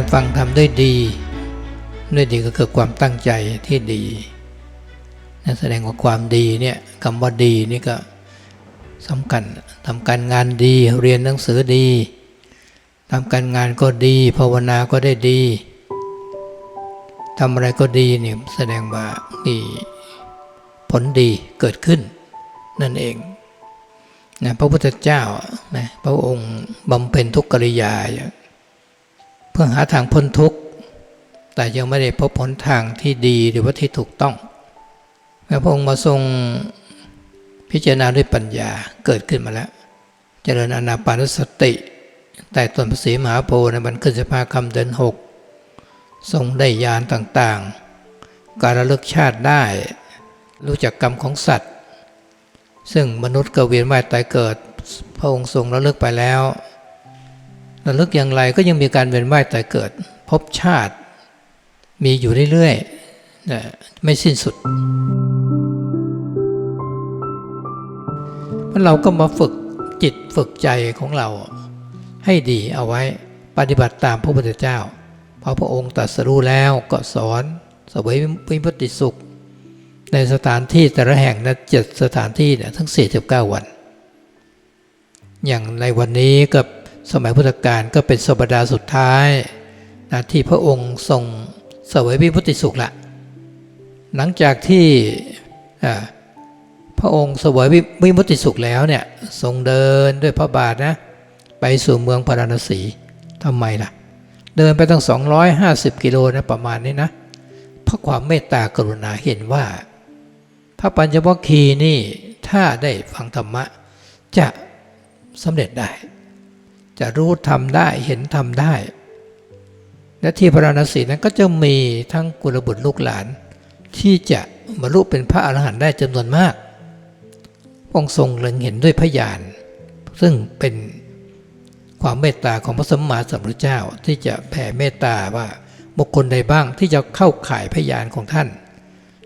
การฟังทำด้วยดี ด้วยดีก็คือความตั้งใจที่ดีนั่นแสดงว่าความดีเนี่ยคำว่าดีนี่ก็สำคัญทำการงานดีเรียนหนังสือดีทำการงานก็ดี ภาวนาก็ได้ดีทำอะไรก็ดีเนี่ยแสดงว่ามีผลดีเกิดขึ้น นั่นเองนะพระพุทธเจ้านะพระองค์บำเพ็ญทุกกิริยาเพื่อหาทางพ้นทุกข์ แต่ยังไม่ได้พบผลทางที่ดีหรือว่าที่ถูกต้องพระองค์มาทรงพิจารณาด้วยปัญญาเกิดขึ้นมาแล้ว เจริญอนาปานสติ แต่ตนภาษีมหาโพธิ์ในบรรขึ้นสภาคำเดินหกทรงได้ญาณต่างๆ การระลึกชาติได้ รู้จักกรรมของสัตว์ ซึ่งมนุษย์ก็เวียนว่ายตายเกิด พระองค์ทรงระลึกไปแล้ว ระลึกอย่างไรก็ยังมีการเวียนว่ายตายเกิด พบชาติ มีอยู่เรื่อยๆนะไม่สิ้นสุดเราก็มาฝึกจิตฝึกใจของเรา ให้ดีเอาไว้ปฏิบัติตามพระพุทธเจ้าพอพระองค์ตรัสรู้แล้วก็สอนสวยวิมุตติสุข ในสถานที่แต่ละแห่งนะเจ็ดสถานที่เนี่ยทั้ง 49 วัน อย่างในวันนี้กับ สมัยพุทธกาลก็เป็นสปดาสุดท้ายนะที่พระองค์ทรงเสวยวิมุติสุขละ หลังจากที่พระองค์เสวยวิมุตติสุขแล้วเนี่ยทรงเดินด้วยพระบาทนะไปสู่เมืองพาราณสีทำไมล่ะ เดินไปตั้ง 250 กิโลนะประมาณนี้นะเพราะความเมตตากรุณาเห็นว่า พระปัญจวัคคีย์นี่ถ้าได้ฟังธรรมะจะสำเร็จได้ จะรู้ทำได้เห็นทำได้ และที่พระราณสีนั้นก็จะมีทั้งกุลบุตรลูกหลาน ที่จะบรรลุเป็นพระอรหันต์ได้จำนวนมากองทรงเล็งเห็นด้วยพยาน ซึ่งเป็นความเมตตาของพระสมมาสัมพุทธเจ้าที่จะแผ่เมตตาว่าบุคคลใดบ้างที่จะเข้าข่ายพยานของท่าน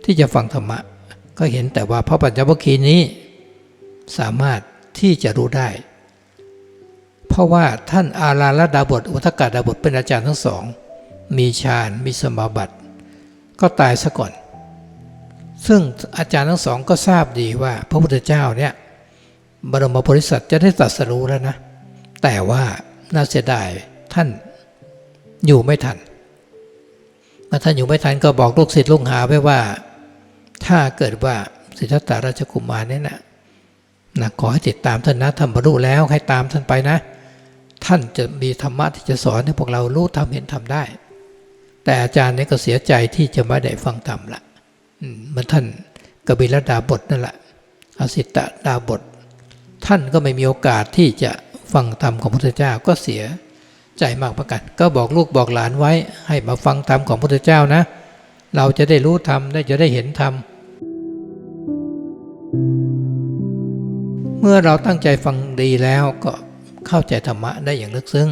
ที่จะฟังธรรมะ ก็เห็นแต่ว่าพระปัญจวัคคีย์นี้ สามารถที่จะรู้ได้ เพราะว่าท่านอาราลดาบทอุทกาดาบทเป็นอาจารย์ทั้งสอง มีฌานมีสมาบัติ ก็ตายซะก่อน ซึ่งอาจารย์ทั้งสองก็ทราบดีว่าพระพุทธเจ้าเนี่ยบรมโพธิสัตว์จะได้ตรัสรู้แล้วนะ แต่ว่าน่าเสียดายท่านอยู่ไม่ทันเมื่อท่านอยู่ไม่ทันก็บอกลูกศิษย์ลูกหาไว้ว่า ถ้าเกิดว่าสิทธัตถราชกุมารเนี่ยนะนะขอให้ติดตามท่านนะทำบรรลุแล้วให้ตามท่านไปนะ ท่านจะมีธรรมะที่จะสอนให้พวกเรารู้ทำเห็นทำได้ แต่อาจารย์นี่ก็เสียใจที่จะไม่ได้ฟังธรรมละเหมือนท่านกบิลดาบทนั่นแหละอสิตตดาบท ท่านก็ไม่มีโอกาสที่จะฟังธรรมของพระพุทธเจ้าก็เสียใจมากประกัน ก็บอกลูกบอกหลานไว้ให้มาฟังธรรมของพระพุทธเจ้านะ เราจะได้รู้ธรรมได้จะได้เห็นธรรมเมื่อเราตั้งใจฟังดีแล้วก็ เข้าใจธรรมะได้อย่างลึกซึ้ง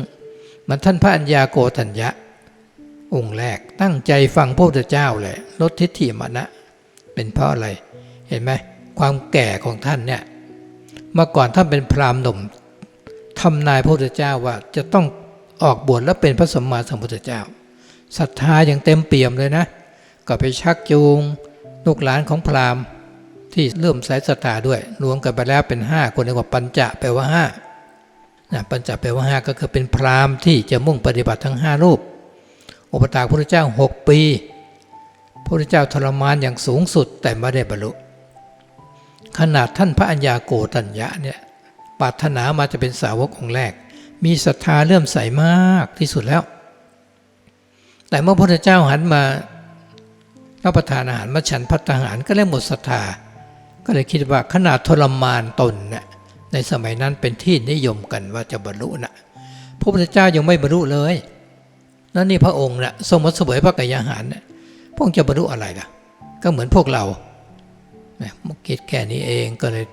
มันท่านพระัญญาโกตัญญะ องค์แรกตั้งใจฟังพระพุทธเจ้าเลยลดทิฏฐิมานะ เป็นเพราะอะไร เห็นไหมความแก่ของท่านเนี่ยเมื่อก่อนท่านเป็นพราหมณ์หนุ่มทำนายพระพุทธเจ้าว่าจะต้องออกบวชแล้วเป็นพระสมมาสัมพุทธเจ้าศรัทธาอย่างเต็มเปี่ยมเลยนะ ก็ไปชักจูงลูกหลานของพราหมณ์ที่เริ่มสายศรัทธาด้วย รวมกันไปแล้วเป็นห้าคนเรียกว่าปัญจะแปลว่าห้า นะปัญจแปลว่าห้าก็คือเป็นพราหมณ์ที่จะมุ่งปฏิบัติทั้งห้ารูป อุปถากพระเจ้าหกปี พระเจ้าทรมานอย่างสูงสุดแต่ไม่ได้บรรลุ ขนาดท่านพระัญญาโกตัญญะเนี่ยปรารถนามาจะเป็นสาวกองแรก มีศรัทธาเลื่อมใสมากที่สุดแล้ว แต่เมื่อพระเจ้าหันมารับประทานอาหารมาฉันพัฒหารก็เริ่มหมดศรัทธา ก็เลยคิดว่าขนาดทรมานตนเนี่ย ในสมัยนั้นเป็นที่นิยมกันว่าจะบรรลุนะพระพุทธเจ้ายังไม่บรรลุเลยนั่นนี่พระองค์นะ่ะทรงมาเสวยพระกายอาหารนี่พระองค์จะบรรลุอะไรล่ะ ก็เหมือนพวกเราเนี่ยคิดแค่นี้เองก็เลย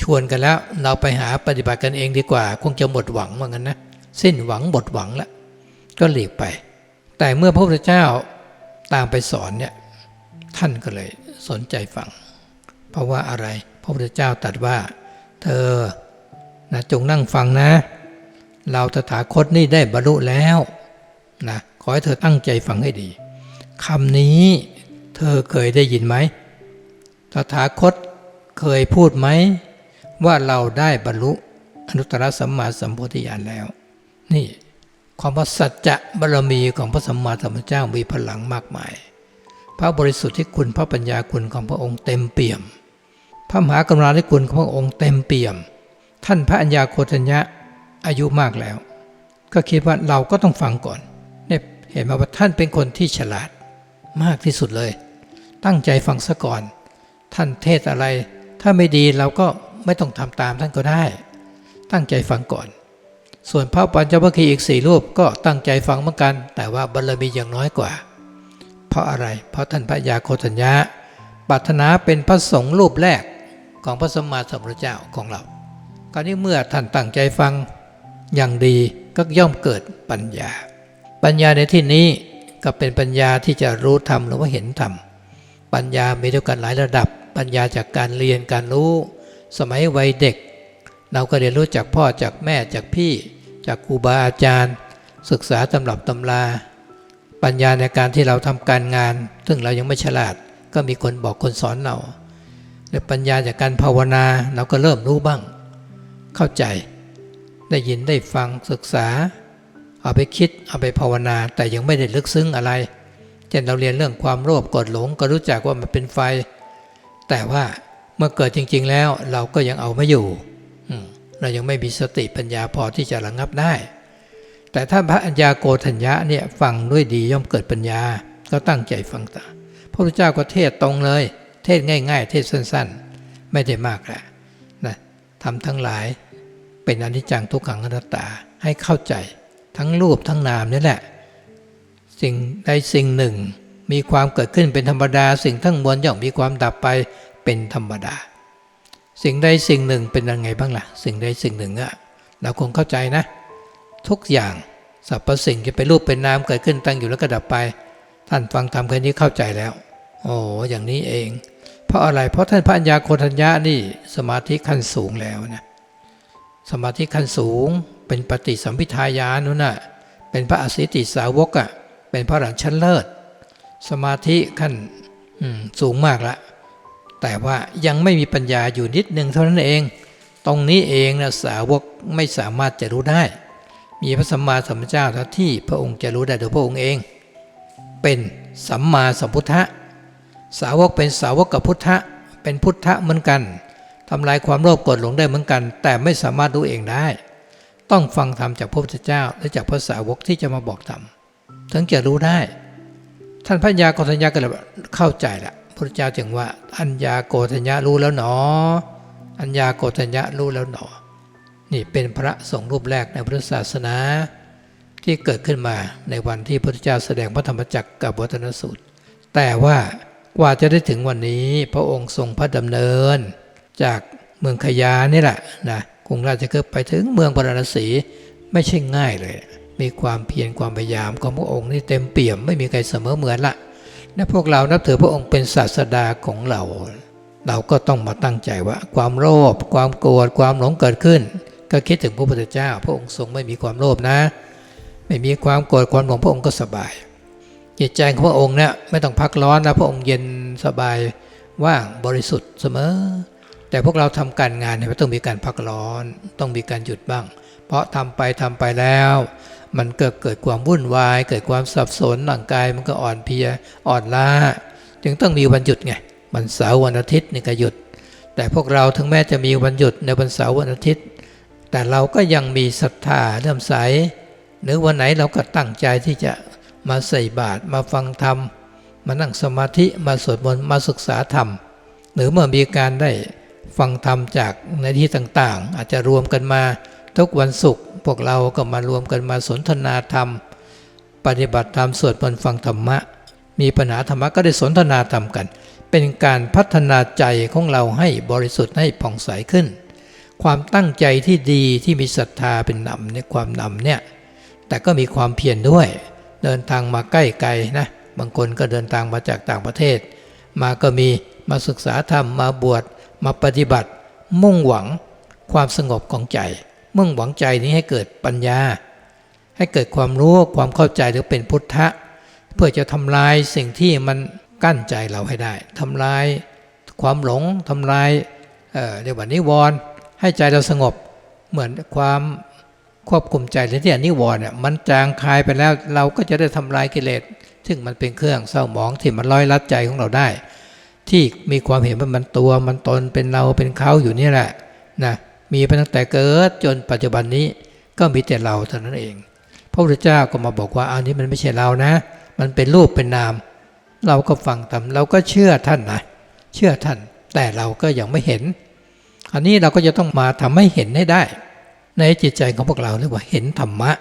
ชวนกันแล้ว เราไปหาปฏิบัติกันเองดีกว่า คงจะหมดหวังเหมือนกันนะสิ้นหวังหมดหวังแล้วก็หลีกไป แต่เมื่อพระพุทธเจ้าตามไปสอนเนี่ยท่านก็เลยสนใจฟัง เพราะว่าอะไรพระพุทธเจ้าตรัสว่า เธอนะจงนั่งฟังนะ เราตถาคตนี่ได้บรรลุแล้วนะขอให้เธอตั้งใจฟังให้ดีคำนี้เธอเคยได้ยินไหมตถาคตเคยพูดไหม ว่าเราได้บรรลุอนุตตรสัมมาสัมโพธิญาณแล้ว นี่ความว่าสัจจะบารมีของพระสัมมาสัมพุทธเจ้ามีพลังมากมาย พระบริสุทธิ์ที่คุณพระปัญญาคุณของพระองค์เต็มเปี่ยม ระมหากรุณาธิคุณของพระองค์เต็มเปี่ยม ท่านพระัญญาโคทัญญะอายุมากแล้ว ก็คิดว่าเราก็ต้องฟังก่อนเนี่ยเห็นไหมว่าท่านเป็นคนที่ฉลาดมากที่สุดเลย ตั้งใจฟังซะก่อน ท่านเทศอะไร ถ้าไม่ดีเราก็ไม่ต้องทำตามท่านก็ได้ ตั้งใจฟังก่อน ส่วนพระปัญจวัคคีย์อีกสี่รูปก็ตั้งใจฟังเหมือนกัน แต่ว่าบารมีอย่างน้อยกว่า เพราะอะไร เพราะท่านพระยาโคทัญญะปรารถนาเป็นพระสงฆ์รูปแรก ของพระสมมาสัมพุทธเจ้าของเราคราวนี้เมื่อท่านตั้งใจฟังอย่างดีก็ย่อมเกิดปัญญา ปัญญาในที่นี้ก็เป็นปัญญาที่จะรู้ธรรมหรือว่าเห็นธรรม ปัญญามีด้วยกันหลายระดับ ปัญญาจากการเรียนการรู้ สมัยวัยเด็ก เราก็เรียนรู้จากพ่อจากแม่จากพี่ จากครูบาอาจารย์ ศึกษาตำรับตำรา ปัญญาในการที่เราทำการงาน ซึ่งเรายังไม่ฉลาด ก็มีคนบอกคนสอนเรา และปัญญาจากการภาวนาเราก็เริ่มรู้บ้าง เข้าใจได้ยินได้ฟังศึกษา เอาไปคิดเอาไปภาวนา แต่ยังไม่ได้ลึกซึ้งอะไร เช่นเราเรียนเรื่องความโลภกดหลง ก็รู้จักว่ามันเป็นไฟ แต่ว่าเมื่อเกิดจริง ๆ แล้วเราก็ยังเอาไม่อยู่เรายังไม่มีสติปัญญาพอที่จะระงับได้ แต่ถ้าพระอัญญาโกฏัญญะเนี่ยฟังด้วยดีย่อมเกิดปัญญาก็ตั้งใจฟังตาพระพุทธเจ้าก็เทศตรงเลย เทศง่าย ๆ เทศสั้น ๆ ไม่ได้มากแหละนะทำทั้งหลายเป็นอนิจจังทุกขังอนัตตาให้เข้าใจทั้งรูปทั้งนามนี่แหละ สิ่งใดสิ่งหนึ่ง มีความเกิดขึ้นเป็นธรรมดา สิ่งทั้งมวลย่อมมีความดับไปเป็นธรรมดา สิ่งใดสิ่งหนึ่งเป็นยังไงบ้างล่ะ สิ่งใดสิ่งหนึ่งอะเราคงเข้าใจนะ ทุกอย่างสรรพสิ่งจะเป็นรูปเป็นนามเกิดขึ้นตั้งอยู่แล้วก็ดับไป ท่านฟังธรรมแค่นี้เข้าใจแล้ว โอ้อย่างนี้เอง เพราะอะไร เพราะท่านพระัญญาโคทัญญานี่สมาธิขั้นสูงแล้วนะสมาธิขั้นสูงเป็นปฏิสัมพิทายานุน่ะเป็นพระอสิติสาวกอะ่ะเป็นพระหลังชั้นเลิศ สมาธิขั้นสูงมากละแต่ว่ายังไม่มีปัญญาอยู่นิดหนึ่งเท่านั้นเอง ตรงนี้เองนะสาวกไม่สามารถจะรู้ได้ มีพระสัมมาสัมพุทธเจ้าเท่าที่พระองค์จะรู้ได้โดยพระองค์เอง เป็นสัมมาสัมพุทธะ สาวกเป็นสาวกกับพุทธะเป็นพุทธะเหมือนกันทำลายความโลภโกรธหลงได้เหมือนกัน แต่ไม่สามารถรู้เองได้ ต้องฟังธรรมจากพระพุทธเจ้า และจากพระสาวกที่จะมาบอกธรรมถึงจะรู้ได้ ท่านพระยาโกฏัญญาก็เลยเข้าใจละพระเจ้าจึงว่า อัญญาโกฏัญญารู้แล้วหนอ อัญญาโกฏัญญารู้แล้วหนอ นี่เป็นพระสงฆ์รูปแรกในพุทธศาสนาที่เกิดขึ้นมาในวันที่พระพุทธเจ้าแสดงพระธรรมจักรกับวัฒนสูตร แต่ว่า กว่าจะได้ถึงวันนี้พระองค์ทรงพระดำเนิน จากเมืองขยานี่แหละนะกรุงราชคฤห์ไปถึงเมืองพาราณสีไม่ใช่ง่ายเลย มีความเพียรความพยายามของพระองค์นี่เต็มเปี่ยมไม่มีใครเสมอเหมือนละและพวกเรานับถือพระองค์เป็นศาสดาของเรา เราก็ต้องมาตั้งใจว่า ความโลภความโกรธความหลงเกิดขึ้น ก็คิดถึงพระพุทธเจ้า พระองค์ทรงไม่มีความโลภนะ ไม่มีความโกรธความหลงพระองค์ก็สบาย จิตใจของพระองค์เนี่ยไม่ต้องพักร้อนนะพระองค์เย็นสบายว่างบริสุทธิ์เสมอ แต่พวกเราทำการงานเนี่ยต้องมีการพักร้อน ต้องมีการหยุดบ้าง เพราะทำไปทำไปแล้ว มันเกิดเกิดความวุ่นวาย เกิดความสับสนร่างกายมันก็อ่อนเพลียอ่อนล้า จึงต้องมีวันหยุดไงวันเสาร์วันอาทิตย์นี่ก็หยุด แต่พวกเราถึงแม้จะมีวันหยุดในวันเสาร์วันอาทิตย์ แต่เราก็ยังมีศรัทธาเริ่มใสหรือวันไหนเราก็ตั้งใจที่จะ มาใส่บาตรมาฟังธรรม มานั่งสมาธิมาสวดมนต์มาศึกษาธรรม หรือเมื่อมีการได้ฟังธรรมจากในที่ต่างๆ อาจจะรวมกันมาทุกวันศุกร์พวกเราก็มารวมกันมาสนทนาธรรม ปฏิบัติธรรมสวดมนต์ฟังธรรมะ มีปัญหาธรรมะก็ได้สนทนาธรรมกัน เป็นการพัฒนาใจของเราให้บริสุทธิ์ให้ผ่องใสขึ้น ความตั้งใจที่ดีที่มีศรัทธาเป็นนำในความนำเนี่ยแต่ก็มีความเพียรด้วย เดินทางมาใกล้ไกลนะบางคนก็เดินทางมาจากต่างประเทศ มาก็มีมาศึกษาธรรมมาบวชมาปฏิบัติ มุ่งหวังความสงบของใจ มุ่งหวังใจนี้ให้เกิดปัญญา ให้เกิดความรู้ความเข้าใจหรือเป็นพุทธะ เพื่อจะทำลายสิ่งที่มันกั้นใจเราให้ได้ทำลายความหลงทำลายเอ่อเรียกว่านิวรณ์ให้ใจเราสงบเหมือนความ ควบคุมใจหรือที่อนิวรณ์เนี่ยมันจางคายไปแล้วเราก็จะได้ทำลายกิเลส ซึ่งมันเป็นเครื่องเศร้าหมองที่มันร้อยลัดใจของเราได้ ที่มีความเห็นว่ามันตัวมันตนเป็นเราเป็นเขาอยู่นี่แหละนะมีไปตั้งแต่เกิดจนปัจจุบันนี้ก็มีแต่เราเท่านั้นเอง พระพุทธเจ้าก็มาบอกว่าอันนี้มันไม่ใช่เรานะ มันเป็นรูปเป็นนาม เราก็ฟังตามเราก็เชื่อท่านนะเชื่อท่าน แต่เราก็ยังไม่เห็น อันนี้เราก็จะต้องมาทำให้เห็นให้ได้ ในจิตใจของพวกเราเรียกว่าเห็นธรรมะ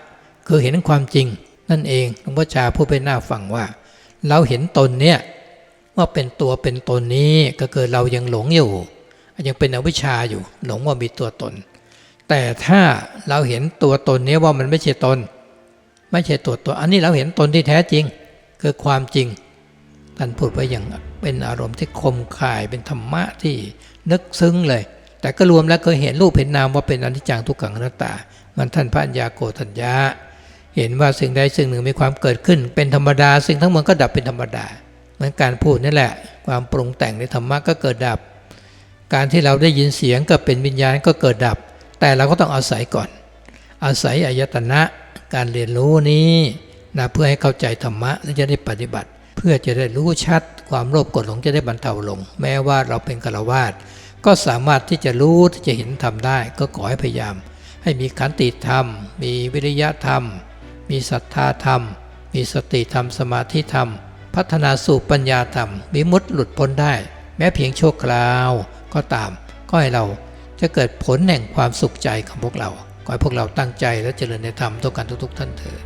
คือเห็นความจริง นั่นเองหลวงพ่อชาผู้เป็นหน้าฟังว่า เราเห็นตนเนี่ยว่าเป็นตัวเป็นตนนี้ก็คือเรายังหลงอยู่ ยังเป็นอวิชชาอยู่ หลงว่ามีตัวตน แต่ถ้าเราเห็นตัวตนนี้ว่ามันไม่ใช่ตน ไม่ใช่ตัวตนอันนี้เราเห็นตนที่แท้จริง คือความจริงท่านพูดไว้อย่างเป็นอารมณ์ที่คมคายเป็นธรรมะที่นึกซึ้งเลย แต่ก็รวมแล้วเคยเห็นรูปเห็นนามว่าเป็นอนิจจังทุกขังอนัตตา มันท่านพระัญญาโกฏัญญา เห็นว่าสิ่งใดสิ่งหนึ่งมีความเกิดขึ้น เป็นธรรมดา สิ่งทั้งมวลก็ดับเป็นธรรมดา เหมือนการพูดนี่แหละ ความปรุงแต่งในธรรมะก็เกิดดับ การที่เราได้ยินเสียงก็เป็นวิญญาณก็เกิดดับ แต่เราก็ต้องอาศัยก่อน อาศัยอายตนะ การเรียนรู้นี้นะเพื่อให้เข้าใจธรรมะและจะได้ปฏิบัติ เพื่อจะได้รู้ชัด ความโลภกรธหลงจะได้บรรเทาลง แม้ว่าเราเป็นฆราวาส ก็สามารถที่จะรู้ที่จะเห็นธรรมได้ ก็ขอให้พยายาม ให้มีขันติธรรม มีวิริยะธรรม มีศรัทธาธรรม มีสติธรรมสมาธิธรรม พัฒนาสู่ปัญญาธรรมวิมุตติหลุดพ้นได้ แม้เพียงโชั่วคราวก็ตาม ก็ให้เราจะเกิดผลแห่งความสุขใจของพวกเรา ขอให้พวกเราตั้งใจและเจริญในธรรมทุกกันทุกๆท่านเถิด